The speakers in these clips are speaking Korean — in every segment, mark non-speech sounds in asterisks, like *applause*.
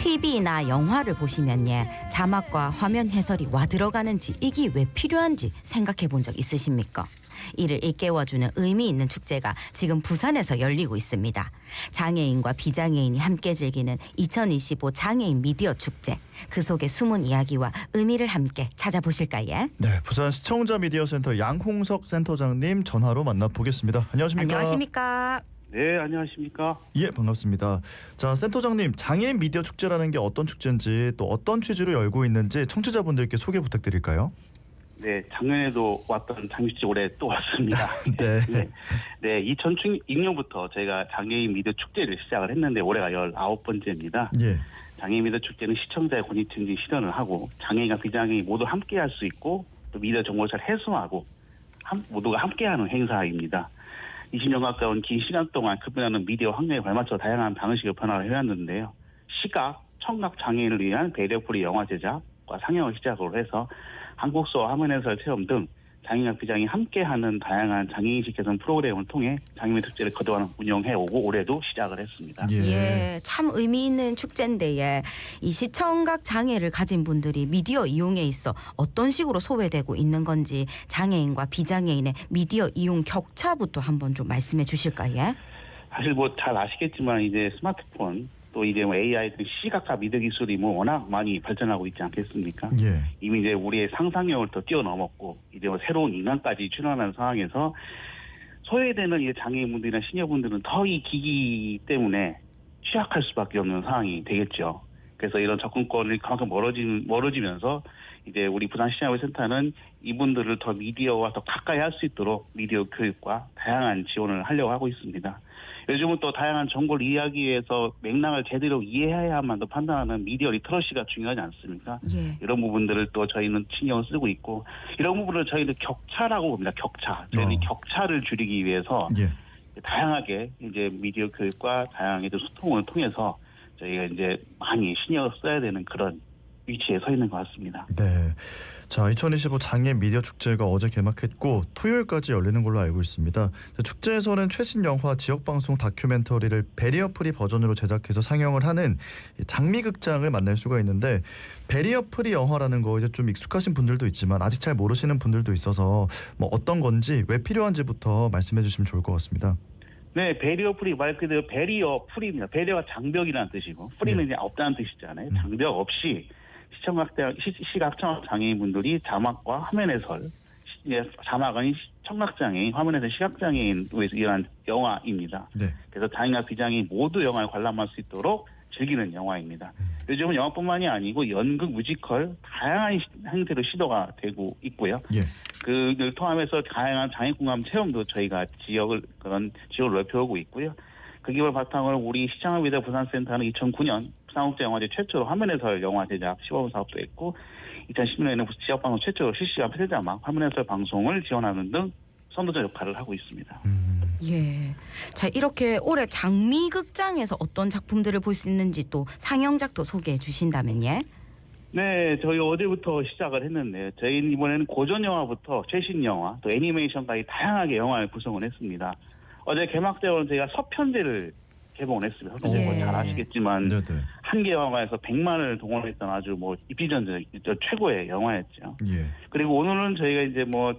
TV나 영화를 보시면 예 자막과 화면 해설이 와 들어가는지 이게 왜 필요한지 생각해 본 적 있으십니까? 이를 일깨워주는 의미 있는 축제가 지금 부산에서 열리고 있습니다. 장애인과 비장애인이 함께 즐기는 2025 장애인 미디어 축제. 그 속의 숨은 이야기와 의미를 함께 찾아보실까요? 네, 부산 시청자 미디어 센터 양홍석 센터장님 전화로 만나보겠습니다. 안녕하십니까? 안녕하십니까? 네, 안녕하십니까? 예, 반갑습니다. 자, 센터장님, 장애인 미디어 축제라는 게 어떤 축제인지 또 어떤 취지로 열고 있는지 청취자분들께 소개 부탁드릴까요? 네, 작년에도 왔던 장미씨 올해 또 왔습니다. *laughs* *laughs* 네. 네, 네 2006년부터 저희가 장애인 미디어 축제를 시작을 했는데 올해가 19번째입니다. 예. 장애인 미디어 축제는 시청자의 권익증진 실현을 하고 장애인과 비장애인 모두 함께 할 수 있고 또 미디어 정보를 잘 해소하고 함- 모두가 함께하는 행사입니다. 20년 가까운 긴 시간 동안 급변하는 미디어 환경에 발맞춰 다양한 방식의 변화를 해왔는데요. 시각, 청각 장애인을 위한 배려풀이 영화 제작과 상영을 시작으로 해서 한국서 화면 해설 체험 등 장애인과 비장애인 함께하는 다양한 장애인식 개선 프로그램을 통해 장애인 축제를 거듭 운영해 오고 올해도 시작을 했습니다. 예, 참 의미 있는 축제인데 예. 이 시청각 장애를 가진 분들이 미디어 이용에 있어 어떤 식으로 소외되고 있는 건지 장애인과 비장애인의 미디어 이용 격차부터 한번 좀 말씀해 주실까요? 사실 뭐 잘 아시겠지만 이제 스마트폰 또 이제 뭐 AI 등 시각화 미디어 기술이 뭐 워낙 많이 발전하고 있지 않겠습니까? 예. 이미 이제 우리의 상상력을 더 뛰어넘었고 이제 뭐 새로운 인간까지 출현하는 상황에서 소외되는 이 장애인분들이나 시니어분들은 더 이 기기 때문에 취약할 수밖에 없는 상황이 되겠죠. 그래서 이런 접근권이 그만큼 멀어지, 멀어지면서 이제 우리 부산시장의센터는 이분들을 더 미디어와 더 가까이 할 수 있도록 미디어 교육과 다양한 지원을 하려고 하고 있습니다. 요즘은 또 다양한 정보를 이해하기 위해서 맥락을 제대로 이해해야만 더 판단하는 미디어 리터러시가 중요하지 않습니까? 예. 이런 부분들을 또 저희는 신경을 쓰고 있고 이런 부분을 저희는 격차라고 봅니다. 격차. 저희는 어. 격차를 줄이기 위해서 예. 다양하게 이제 미디어 교육과 다양하게 또 소통을 통해서 저희가 이제 많이 신경을 써야 되는 그런 위치에 서 있는 것 같습니다. 네. 자, 2025 장애 미디어 축제가 어제 개막했고 토요일까지 열리는 걸로 알고 있습니다. 자, 축제에서는 최신 영화, 지역 방송 다큐멘터리를 베리어 프리 버전으로 제작해서 상영을 하는 이 장미극장을 만날 수가 있는데 베리어 프리 영화라는 거 이제 좀 익숙하신 분들도 있지만 아직 잘 모르시는 분들도 있어서 뭐 어떤 건지 왜 필요한지부터 말씀해 주시면 좋을 것 같습니다. 네, 베리어 프리 말 그대로 베리어 프리입니다. 베리어가 장벽이라는 뜻이고 프리는 네. 이제 없다는 뜻이잖아요. 음. 장벽 없이 시청각 시, 시각 청각 장애인분들이 자막과 화면 해설 시- 예, 자막은 청각 장애인, 화면 해설 시각 장애인 위해서 일어난 영화입니다. 네. 그래서 장애인과 비장애인 모두 영화를 관람할 수 있도록 즐기는 영화입니다. 음. 요즘은 영화뿐만이 아니고 연극, 뮤지컬 다양한 시- 형태로 시도가 되고 있고요. 예. 그를 통하면서 다양한 장애 공감 체험도 저희가 지역을 그런 지역을 넓혀오고 있고요. 그 기을 바탕으로 우리 시장의미대 부산센터는 2009년 부산국제 영화제 최초로 화면 해설 영화 제작 시범 사업도 했고 2010년에는 지역 방송 최초로 실시간 폐쇄자막 화면 해설 방송을 지원하는 등 선도적 역할을 하고 있습니다. 음. 예. 자, 이렇게 올해 장미극장에서 어떤 작품들을 볼 수 있는지 또 상영작도 소개해 주신다면 예. 네, 저희 어제부터 시작을 했는데 저희는 이번에는 고전 영화부터 최신 영화 또 애니메이션까지 다양하게 영화를 구성을 했습니다. 어제 개막 때는 저희가 서편제를 개봉을 했습니다. 서편제 예. 뭐잘 아시겠지만 네, 네. 한개 영화에서 100만을 동원했던 아주 뭐 입지전적 최고의 영화였죠. 예. 그리고 오늘은 저희가 이제 뭐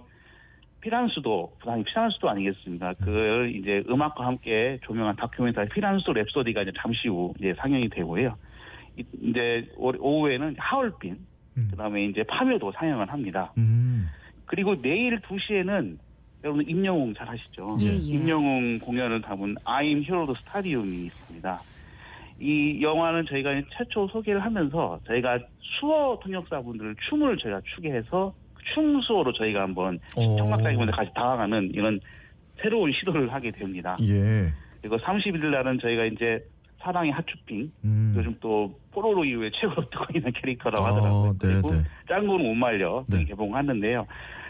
피란수도 부산이 피란수도 아니겠습니까? 그 이제 음악과 함께 조명한 다큐멘터리 피란수 랩소디가 이제 잠시 후 이제 상영이 되고요. 이- 이제 올- 오후에는 하얼빈 음. 그다음에 이제 파묘도 상영을 합니다. 음. 그리고 내일 2시에는 여러분 임영웅 잘 아시죠? 예, 예. 임영웅 공연을 담은 I'm Hero 스타디움이 있습니다. 이 영화는 저희가 최초 소개를 하면서 저희가 수어 통역사분들 춤을 저희가 추게 해서 춤수어로 저희가 한번 어. 청각장애분들 같이 다가가는 이런 새로운 시도를 하게 됩니다. 예. 그리고 30일 날은 저희가 이제 사랑의 하츄핑 음. 요즘 또 포로로 이후에 최고로 *laughs* 뜨고 있는 캐릭터라고 아, 하더라고요. 네, 그리고 네. 짱구는 못 말려 네. 개봉하는데요.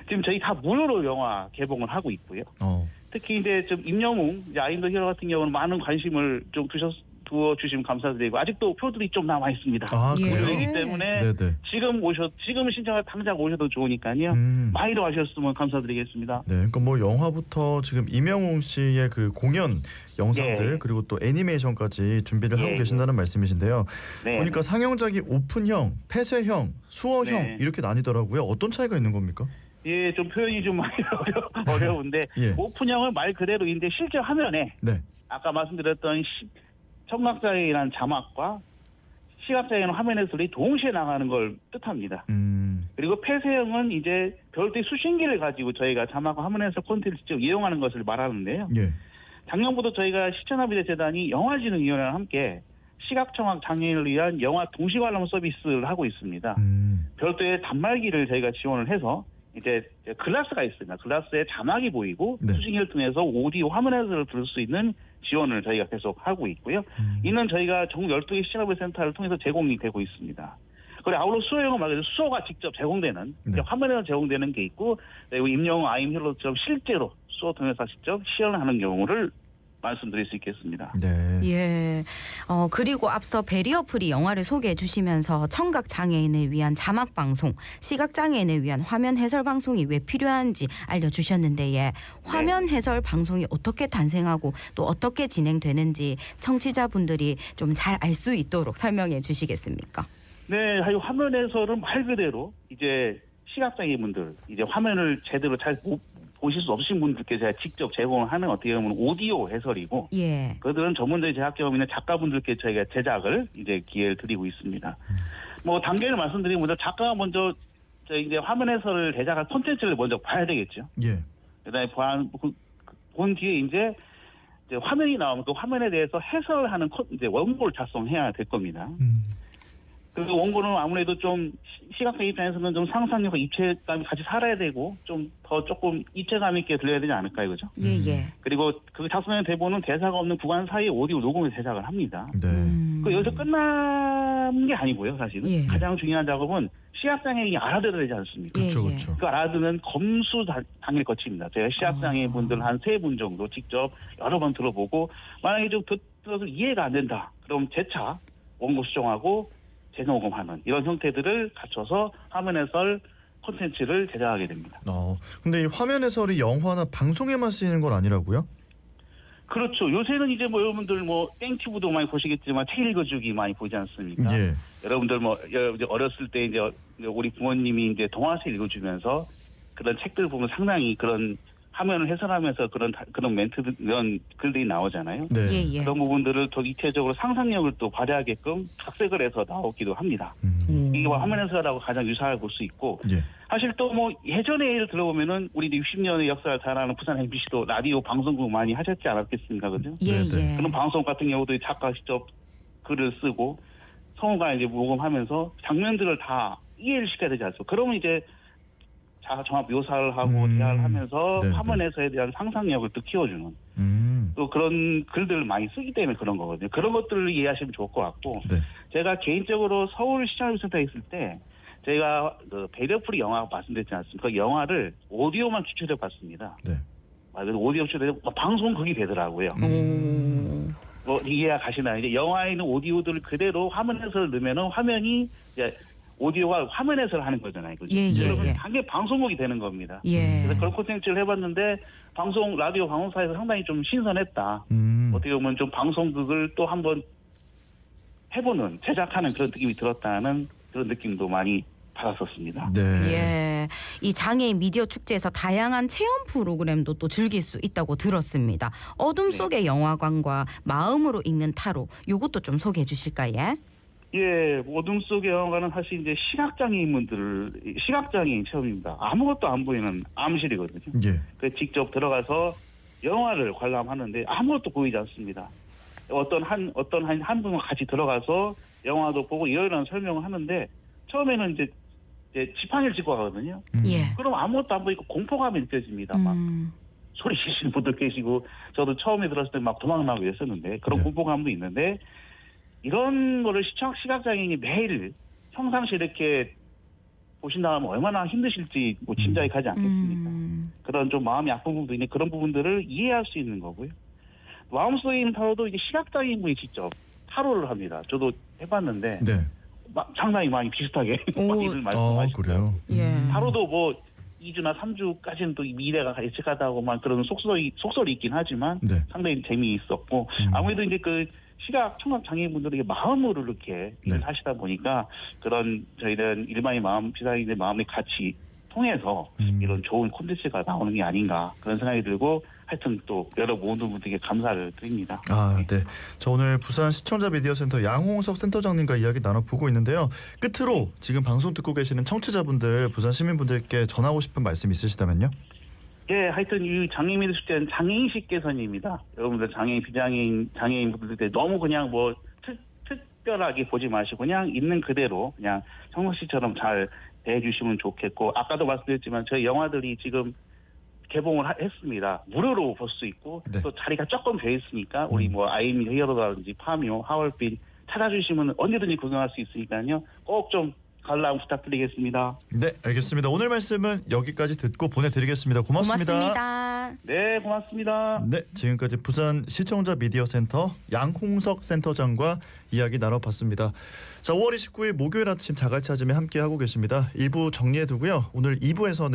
지금 저희 다 무료로 영화 개봉을 하고 있고요. 어. 특히 이제 좀 임영웅, 이제 아임더 히어로 같은 경우는 많은 관심을 좀 두셨 두어 주시면 감사드리고 아직도 표들이 좀 남아 있습니다. 아 예. 그래요? 그렇기 때문에 네네. 지금 오셔 지금 신청을 당장 오셔도 좋으니까요. 음. 많이 와주셨으면 감사드리겠습니다. 네, 그러니까 뭐 영화부터 지금 이명웅 씨의 그 공연 영상들 예. 그리고 또 애니메이션까지 준비를 예, 하고 예. 계신다는 말씀이신데요. 네. 보니까 상영작이 오픈형, 폐쇄형, 수어형 네. 이렇게 나뉘더라고요. 어떤 차이가 있는 겁니까? 예, 좀 표현이 좀 *laughs* 많이 어려, 어려운데 예. 오픈형은 말 그대로인데 실제 화면에 네. 아까 말씀드렸던 시, 청각장애인한 자막과 시각장애인 화면 해설이 동시에 나가는 걸 뜻합니다. 음. 그리고 폐쇄형은 이제 별도의 수신기를 가지고 저희가 자막과 화면 해설 콘텐츠 직접 이용하는 것을 말하는데요. 예. 작년부터 저희가 시청나비대 재단이 영화진흥위원회와 함께 시각청각 장애인을 위한 영화 동시 관람 서비스를 하고 있습니다. 음. 별도의 단말기를 저희가 지원을 해서 이제 글라스가 있습니다. 글라스에 자막이 보이고 네. 수신기를 통해서 오디오 화면 해설을 들을 수 있는 지원을 저희가 계속 하고 있고요. 음. 이는 저희가 전 12개 시청나비 센터를 통해서 제공이 되고 있습니다. 그리고 아울러 수어형은 말 그대로 수어가 직접 제공되는 네. 화면에서 제공되는 게 있고 그리고 임영웅 아임 힐러처럼 실제로 수어 통해서 직접 시연하는 경우를 말씀드릴 수 있겠습니다. 네. 예. 어, 그리고 앞서 베리어 프리 영화를 소개해 주시면서 청각 장애인을 위한 자막 방송, 시각 장애인을 위한 화면 해설 방송이 왜 필요한지 알려 주셨는데 예. 화면 해설 방송이 어떻게 탄생하고 또 어떻게 진행되는지 청취자분들이 좀 잘 알 수 있도록 설명해 주시겠습니까? 네, 하여 화면에서는 말 그대로 이제 시각장애인분들 이제 화면을 제대로 잘 보, 보실 수 없으신 분들께 제가 직접 제공을 하는 어떻게 보면 오디오 해설이고 예. 그들은 전문적인 제작 경험 있는 작가분들께 저희가 제작을 이제 기회를 드리고 있습니다. 뭐 단계를 말씀드리면 먼저 작가가 먼저 저 이제 화면 해설을 제작할 콘텐츠를 먼저 봐야 되겠죠. 예. 그다음에 본, 본 뒤에 이제, 이제 화면이 나오면 그 화면에 대해서 해설하는 콘- 이제 원고를 작성해야 될 겁니다. 음. 그 원고는 아무래도 좀 시- 시각장 입장에서는 좀 상상력과 입체감이 같이 살아야 되고 좀 더 조금 입체감 있게 들려야 되지 않을까요, 그죠? 예, 예. 그리고 그 작성된 대본은 대사가 없는 구간 사이에 오디오 녹음을 제작을 합니다. 네. 음. 그 여기서 끝난 게 아니고요, 사실은 예. 가장 중요한 작업은 시각장애인이 알아들어야 되지 않습니까? 예, 그렇죠, 예. 그렇죠. 그 알아듣는 검수 단- 단계를 거칩니다. 제가 시각장애인 분들 한 세 분 정도 직접 여러 번 들어보고 만약에 좀 듣- 들어서 이해가 안 된다. 그럼 재차 원고 수정하고 재녹음 하는 이런 형태들을 갖춰서 화면 해설 콘텐츠를 제작하게 됩니다. 어. 근데 이 화면 해설이 영화나 방송에만 쓰이는 건 아니라고요? 그렇죠. 요새는 이제 뭐 여러분들 뭐 땡튜브도 많이 보시겠지만 책 읽어주기 많이 보지 않습니까? 예. 여러분들 뭐 어렸을 때 이제 우리 부모님이 이제 동화책 읽어주면서 그런 책들 보면 상당히 그런 화면을 해설하면서 그런 다- 그런 멘트들 이런 글들이 나오잖아요. 네. 예, 예. 그런 부분들을 더 입체적으로 상상력을 또 발휘하게끔 각색을 해서 나오기도 합니다. 음. 음. 이게 뭐 화면 해설하고 가장 유사하게 볼수 있고 예. 사실 또 뭐 예전에 예를 들어보면은 우리 60년의 역사를 잘 아는 부산 MBC도 라디오 방송국 많이 하셨지 않았겠습니까, 그죠? 예, 네, 예. 그런 방송 같은 경우도 작가 직접 글을 쓰고 성우가 이제 녹음하면서 장면들을 다 이해를 시켜야 되지 않습니까? 그러면 이제 자가 정확 묘사를 하고 음. 대화를 하면서 네, 화면에서에 대한 상상력을 또 키워주는 음. 또 그런 글들을 많이 쓰기 때문에 그런 거거든요. 그런 것들을 이해하시면 좋을 것 같고 네. 제가 개인적으로 서울 시청센터에 있을 때 제가 그 배려풀이 영화 말씀드렸지 않습니까? 그 영화를 오디오만 추출해 봤습니다. 네. 맞아요. 오디오 추출해 방송 극이 되더라고요. 오. 뭐 이해가 가시나요? 이제 영화에 있는 오디오들을 그대로 화면에서 넣으면은 화면이 이제 오디오가 화면에서 하는 거잖아요. 그죠? 예, 예, 그러면 예. 단계 방송국이 되는 겁니다. 예. 그래서 그런 콘텐츠를 해봤는데 방송 라디오 방송사에서 상당히 좀 신선했다. 음. 어떻게 보면 좀 방송국을 또 한번 해보는 제작하는 그런 느낌이 들었다는 그런 느낌도 많이 받았었습니다. 네. 예. 이 장애인 미디어 축제에서 다양한 체험 프로그램도 또 즐길 수 있다고 들었습니다. 어둠 네. 속의 영화관과 마음으로 읽는 타로 요것도 좀 소개해 주실까요? 예? 예, 어둠 속의 영화관은 사실 이제 시각장애인분들 시각장애인 체험입니다. 아무것도 안 보이는 암실이거든요. 예. 그 직접 들어가서 영화를 관람하는데 아무것도 보이지 않습니다. 어떤 한 어떤 한, 한 분과 같이 들어가서 영화도 보고 이러이러한 설명을 하는데 처음에는 이제, 이제 지팡이를 짚고 가거든요. 음. 예. 그럼 아무것도 안 보이고 공포감이 느껴집니다. 막 음. 소리 지르시는 분들 계시고 저도 처음에 들었을 때 막 도망나고 이랬었는데 그런 네. 공포감도 있는데 이런 거를 시청 시각장애인이 매일 평상시 이렇게 보신다면 얼마나 힘드실지 뭐 짐작이 가지 않겠습니까? 음. 그런 좀 마음이 아픈 부분도 있는데 그런 부분들을 이해할 수 있는 거고요. 마음속에 있는 타로도 이제 시각장애인 분이 직접 하루를 합니다. 저도 해봤는데 네. 마- 상당히 많이 비슷하게 *laughs* 오. 많이들 아 말씀하시고요. 그래요. 예. 하루도 뭐 2주나 3주까지는 또 미래가 예측하다고 만 그런 속설이 속설이 있긴 하지만 네. 상당히 재미있었고 음. 아무래도 이제 그 시각 청각 장애인분들에게 마음으로 이렇게 네. 하시다 보니까 그런 저희는 일반의 마음 비상인의 마음의 같이 통해서 음. 이런 좋은 콘텐츠가 나오는 게 아닌가 그런 생각이 들고 하여튼 또 여러 모든 분들께 감사를 드립니다. 아, 네. 저 오늘 부산 시청자 미디어 센터 양홍석 센터장님과 이야기 나눠보고 있는데요. 끝으로 지금 방송 듣고 계시는 청취자분들, 부산 시민분들께 전하고 싶은 말씀 있으시다면요? 예, 하여튼 이 장애인의 숙제는 장애인식 개선입니다. 여러분들 장애인, 비장애인, 장애인 분들 너무 그냥 뭐 특, 특별하게 보지 마시고 그냥 있는 그대로 그냥 성석 씨처럼 잘 대해주시면 좋겠고 아까도 말씀드렸지만 저희 영화들이 지금 개봉을 하- 했습니다. 무료로 볼 수 있고 네. 또 자리가 조금 돼 있으니까 우리 뭐 아이미 히어로라든지 파묘, 하얼빈 찾아주시면 언제든지 구경할 수 있으니까요. 꼭 좀 관람 부탁드리겠습니다. 네, 알겠습니다. 오늘 말씀은 여기까지 듣고 보내드리겠습니다. 고맙습니다. 고맙습니다. 네, 고맙습니다. 네, 지금까지 부산 시청자 미디어 센터 양홍석 센터장과 이야기 나눠봤습니다. 자, 5월 29일 목요일 아침 자갈찾음에 함께 하고 계십니다. 1부 정리해두고요. 오늘 2부에서는